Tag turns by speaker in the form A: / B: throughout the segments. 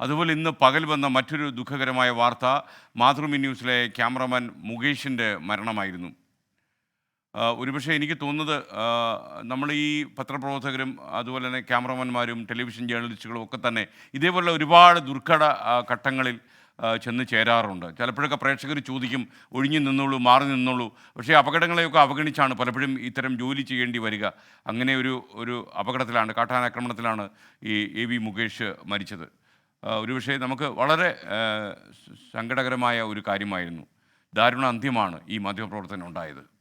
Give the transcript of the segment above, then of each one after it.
A: അതുപോലെ ഇന്ന് പകൽ വന്ന മറ്റൊരു ദുഃഖകരമായ വാർത്ത മാതൃഭൂമി ന്യൂസിലെ ക്യാമറമാൻ മുകേഷിന്റെ മരണമായിരുന്നു. ഒരുപക്ഷെ എനിക്ക് തോന്നുന്നത് നമ്മൾ ഈ പത്രപ്രവർത്തകരും അതുപോലെ തന്നെ ക്യാമറമാന്മാരും ടെലിവിഷൻ ജേർണലിസ്റ്റുകളും ഒക്കെ തന്നെ ഇതേപോലെ ഒരുപാട് ദുർഘട ഘട്ടങ്ങളിൽ ചെന്ന് ചേരാറുണ്ട്. ചിലപ്പോഴൊക്കെ പ്രേക്ഷകർ ചോദിക്കും ഒഴിഞ്ഞു നിന്നോളൂ മാറി നിന്നോളൂ. പക്ഷേ അപകടങ്ങളെയൊക്കെ അവഗണിച്ചാണ് പലപ്പോഴും ഇത്തരം ജോലി ചെയ്യേണ്ടി വരിക. അങ്ങനെ ഒരു ഒരു അപകടത്തിലാണ് കാട്ടാനാക്രമണത്തിലാണ് ഈ എ വി മുകേഷ് മരിച്ചത്. ഒരുപക്ഷെ നമുക്ക് വളരെ സങ്കടകരമായ ഒരു കാര്യമായിരുന്നു. ദാരുണ അന്ത്യമാണ് ഈ മാധ്യമപ്രവർത്തനം ഉണ്ടായത്.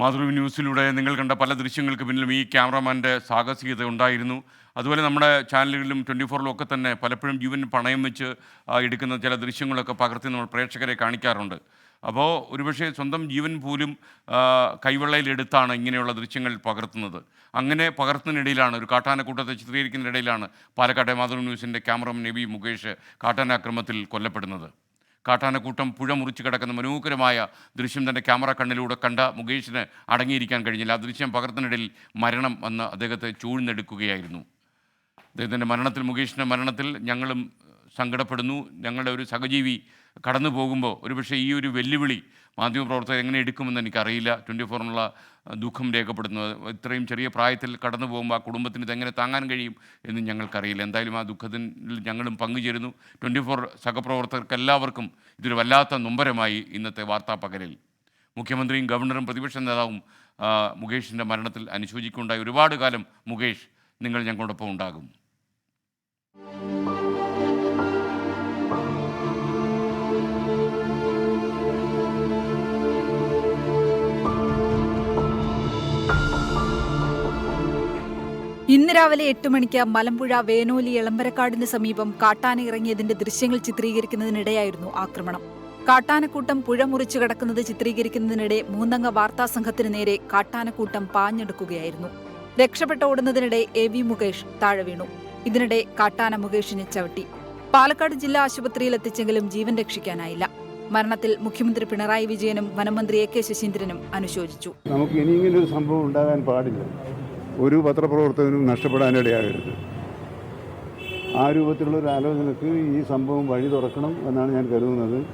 A: മാതൃഭൂമി ന്യൂസിലൂടെ നിങ്ങൾ കണ്ട പല ദൃശ്യങ്ങൾക്ക് പിന്നിലും ഈ ക്യാമറമാന്റെ സാഹസികത ഉണ്ടായിരുന്നു. അതുപോലെ നമ്മുടെ ചാനലുകളിലും ട്വന്റി ഫോറിലും ഒക്കെ തന്നെ പലപ്പോഴും ജീവൻ പണയം വെച്ച് എടുക്കുന്ന ചില ദൃശ്യങ്ങളൊക്കെ പകർത്തി നമ്മൾ പ്രേക്ഷകരെ കാണിക്കാറുണ്ട്. അപ്പോൾ ഒരുപക്ഷെ സ്വന്തം ജീവൻ പോലും കൈവെള്ളയിലെടുത്താണ് ഇങ്ങനെയുള്ള ദൃശ്യങ്ങൾ പകർത്തുന്നത്. അങ്ങനെ പകർത്തുന്നതിനിടയിലാണ് ഒരു കാട്ടാനക്കൂട്ടത്തെ ചിത്രീകരിക്കുന്നതിനിടയിലാണ് പാലക്കാട്ടെ മാതൃഭൂമി ന്യൂസിന്റെ ക്യാമറമാൻ നബി മുകേഷ് കാട്ടാനാക്രമത്തിൽ കൊല്ലപ്പെടുന്നത്. കാട്ടാനക്കൂട്ടം പുഴ മുറിച്ച് കിടക്കുന്ന മനോഹരമായ ദൃശ്യം തന്റെ ക്യാമറ കണ്ണിലൂടെ കണ്ട മുകേഷിന് അടങ്ങിയിരിക്കാൻ കഴിഞ്ഞില്ല. ആ ദൃശ്യം പകർത്തിനിടയിൽ മരണം വന്ന് അദ്ദേഹത്തെ ചൂഴ്ന്നെടുക്കുകയായിരുന്നു. അദ്ദേഹത്തിന്റെ മരണത്തിൽ മുകേഷിന്റെ മരണത്തിൽ ഞങ്ങളും സങ്കടപ്പെടുന്നു. ഞങ്ങളുടെ ഒരു സഹജീവി കടന്നു പോകുമ്പോൾ ഒരുപക്ഷെ ഈ ഒരു വെല്ലുവിളി മാധ്യമപ്രവർത്തകർ എങ്ങനെ എടുക്കുമെന്ന് എനിക്കറിയില്ല. ട്വന്റി ഫോറിനുള്ള ദുഃഖം രേഖപ്പെടുന്നു ഇത്രയും ചെറിയ പ്രായത്തിൽ കടന്നു പോകുമ്പോൾ ആ കുടുംബത്തിന് ഇതെങ്ങനെ താങ്ങാൻ കഴിയും എന്ന് ഞങ്ങൾക്കറിയില്ല. എന്തായാലും ആ ദുഃഖത്തിൽ ഞങ്ങളും പങ്കുചേരുന്നു. ട്വന്റി ഫോർ സഹപ്രവർത്തകർക്ക് എല്ലാവർക്കും ഇതൊരു വല്ലാത്ത നൊമ്പരമായി ഇന്നത്തെ വാർത്താ പകലിൽ. മുഖ്യമന്ത്രിയും ഗവർണറും പ്രതിപക്ഷ നേതാവും മുകേഷിന്റെ മരണത്തിൽ അനുശോചിക്കുണ്ടായി ഒരുപാട് കാലം മുകേഷ് നിങ്ങൾ ഞങ്ങളോടൊപ്പം ഉണ്ടാകും.
B: ഇന്ന് രാവിലെ എട്ട് മണിക്ക് മലമ്പുഴ വേനോലി എളമ്പരക്കാടിന് സമീപം കാട്ടാന ഇറങ്ങിയതിന്റെ ദൃശ്യങ്ങൾ ചിത്രീകരിക്കുന്നതിനിടെയായിരുന്നു ആക്രമണം. കാട്ടാനക്കൂട്ടം പുഴ മുറിച്ചു കടക്കുന്നത് ചിത്രീകരിക്കുന്നതിനിടെ മൂന്നംഗ വാർത്താ സംഘത്തിന് നേരെ കാട്ടാനക്കൂട്ടം പാഞ്ഞെടുക്കുകയായിരുന്നു. രക്ഷപ്പെട്ട ഓടുന്നതിനിടെ എ വി മുകേഷ് താഴെ വീണു. ഇതിനിടെ കാട്ടാന മുകേഷിനെ ചവിട്ടി. പാലക്കാട് ജില്ലാ ആശുപത്രിയിൽ എത്തിച്ചെങ്കിലും ജീവൻ രക്ഷിക്കാനായില്ല. മരണത്തിൽ മുഖ്യമന്ത്രി പിണറായി വിജയനും വനമന്ത്രി എ കെ ശശീന്ദ്രനും അനുശോചിച്ചു.
C: നമുക്ക് ഇനി ഇങ്ങനെ ഒരു സംഭവം ഉണ്ടാകാൻ പാടില്ല. ഒരു പത്രപ്രവർത്തകനും നഷ്ടപ്പെടാനിടയാകരുത്. ആ രൂപത്തിലുള്ള ഒരു ആലോചനക്ക് ഈ സംഭവം വഴി തുറക്കണം എന്നാണ് ഞാൻ കരുതുന്നത്.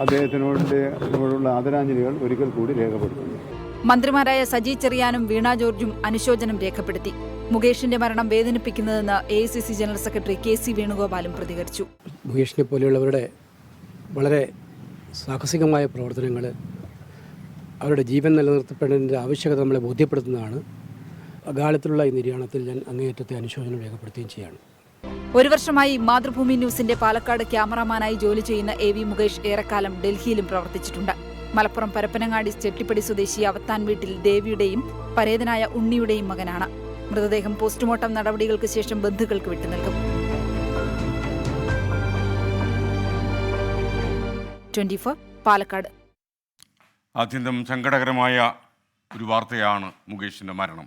C: അദ്ദേഹത്തിനോടുള്ള ആദരാഞ്ജലികൾ ഒരിക്കൽ കൂടി രേഖപ്പെടുത്തുന്നു.
B: മന്ത്രിമാരായ സജി ചെറിയാനും വീണ ജോർജും അനുശോചനം രേഖപ്പെടുത്തി. മുകേഷിന്റെ മരണം വേദനിപ്പിക്കുന്നതെന്ന് A C C general secretary K C വേണുഗോപാലും പ്രതികരിച്ചു.
D: മുകേഷിനെ പോലെയുള്ളവരുടെ വളരെ സാഹസികമായ പ്രവർത്തനങ്ങൾ അവരുടെ ജീവൻ നിലനിർത്തപ്പെടേണ്ട ആവശ്യകത നമ്മളെ ബോധ്യപ്പെടുത്തുന്നതാണ്. അകാലത്തിലുള്ള ഈ നിര്യാണത്തിൽ ഞാൻ അങ്ങേയറ്റത്തെ അനുശോചനം രേഖപ്പെടുത്തുകയും ചെയ്യാണ്.
B: ഒരു വർഷമായി മാതൃഭൂമി ന്യൂസിന്റെ പാലക്കാട് ക്യാമറാമാനായി ജോലി ചെയ്യുന്ന എ വി മുകേഷ് ഏറെക്കാലം ഡൽഹിയിലും പ്രവർത്തിച്ചിട്ടുണ്ട്. മലപ്പുറം പരപ്പനങ്ങാടി ചെട്ടിപ്പടി സ്വദേശി അവത്താൻ വീട്ടിൽ ദേവിയുടെയും പരേതനായ ഉണ്ണിയുടെയും മകനാണ്. മൃതദേഹം പോസ്റ്റ്മോർട്ടം നടപടികൾക്ക് ശേഷം ബന്ധുക്കൾക്ക് വിട്ടുനൽകും ട്വന്റി പാലക്കാട്.
A: അത്യന്തം സങ്കടകരമായ ഒരു വാർത്തയാണ് മുകേഷിന്റെ മരണം.